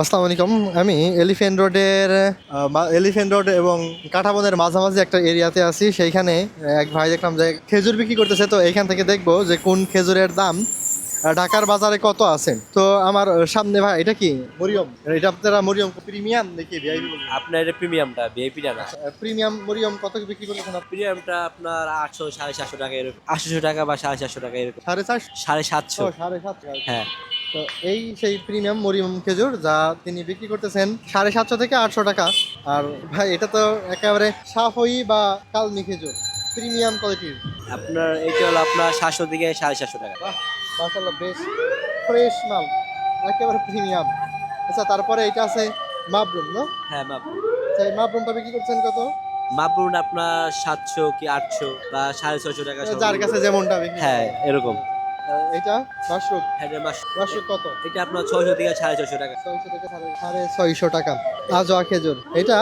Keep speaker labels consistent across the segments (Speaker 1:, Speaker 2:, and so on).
Speaker 1: আসসালামু আলাইকুম। আমি এলিফেন্ট রোডের এলিফেন্ট রোড এবং কাঠাবনের মাঝামাঝি একটা এরিয়াতে আছি। সেইখানে এক ভাই দেখলাম যে খেজুর বিক্রি করতেছে তো এইখান থেকে দেখব যে কোন খেজুরের দাম ঢাকার বাজারে কত আছে। তো আমার সামনে ভাই এটা কি? মরিয়ম। এটা আপনারা মরিয়ম প্রিমিয়াম নাকি ভিআইপি
Speaker 2: আপনার এটা প্রিমিয়ামটা ভিআইপিটা না?
Speaker 1: প্রিমিয়াম মরিয়ম কত বিক্রি করতেছেন আপনি?
Speaker 2: প্রিমিয়ামটা আপনার আটশো সাড়ে সাতশো টাকা এরকম। আটশোশো টাকা বা সাড়ে চারশো টাকা এরকম।
Speaker 1: সাড়ে চারশো?
Speaker 2: সাড়ে সাতশো।
Speaker 1: সাড়ে সাতশো
Speaker 2: হ্যাঁ।
Speaker 1: তো এই সেই প্রিমিয়াম মরিয়ম খেজুর যা তিনি বিক্রি করতেছেন সাড়ে সাতশো থেকে আটশো টাকা। আর ভাই এটা তো একেবারে সাফই বা কালমি খেজুর প্রিমিয়াম কোয়ালিটির
Speaker 2: আপনার এইটা হলো আপনার সাতশো থেকে সাড়ে সাতশো টাকা।
Speaker 1: মাসাল্লাহ বেশ ফ্রেশ মাল একেবারে প্রিমিয়াম আচ্ছা তারপরে এটা আছে মাবরুম না?
Speaker 2: হ্যাঁ মাপ
Speaker 1: সেই মাবরুমটা বিক্রি করছেন কত?
Speaker 2: মাপরুন আপনার সাতশো কি আটশো বা সাড়ে ছশো টাকা
Speaker 1: যার কাছে যেমনটা
Speaker 2: হ্যাঁ। এরকম।
Speaker 1: এটা মাশরুম
Speaker 2: হ্যাঁ
Speaker 1: মাশরুম কত?
Speaker 2: এটা আপনার ছয়শো থেকে সাড়ে ছয়শো টাকা।
Speaker 1: ছয়শো থেকে সাড়ে সাড়ে ছয়শো টাকা। আজোয়া খেজুর। এটা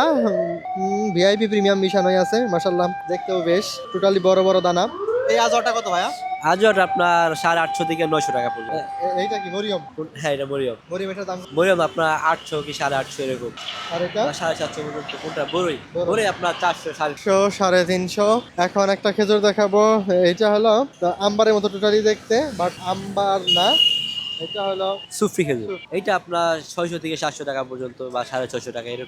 Speaker 1: ভিআইপি প্রিমিয়াম মিশানোই আছে মাসাল্লাম দেখতেও বেশ। টোটালি বড় বড় দানা। এই আজোয়াটা কত ভাইয়া?
Speaker 2: আজও আপনার সাড়ে আটশো থেকে নয়শো টাকা পড়বে।
Speaker 1: এইটা কি মরিয়ম?
Speaker 2: হ্যাঁ এটা মরিয়ম।
Speaker 1: মরিয়ম এটার দাম?
Speaker 2: মরিয়ম আপনার আটশো কি সাড়ে আটশো এরকম।
Speaker 1: আর এটা?
Speaker 2: সাড়ে সাতশো পর্যন্ত কোনটা? বড়ই
Speaker 1: বড়ই।
Speaker 2: আপনার চারশো সাড়ে
Speaker 1: তিনশো। সাড়ে তিনশো। এখন একটা খেজুর দেখাবো। এটা হলো আম্বারের মতো টোটালি দেখতে বাট আম্বার না। এটা হলো
Speaker 2: সুফি খেজুর। এইটা আপনার ছয়শো থেকে সাতশো টাকা পর্যন্ত বা সাড়ে ছশো টাকা এরকম।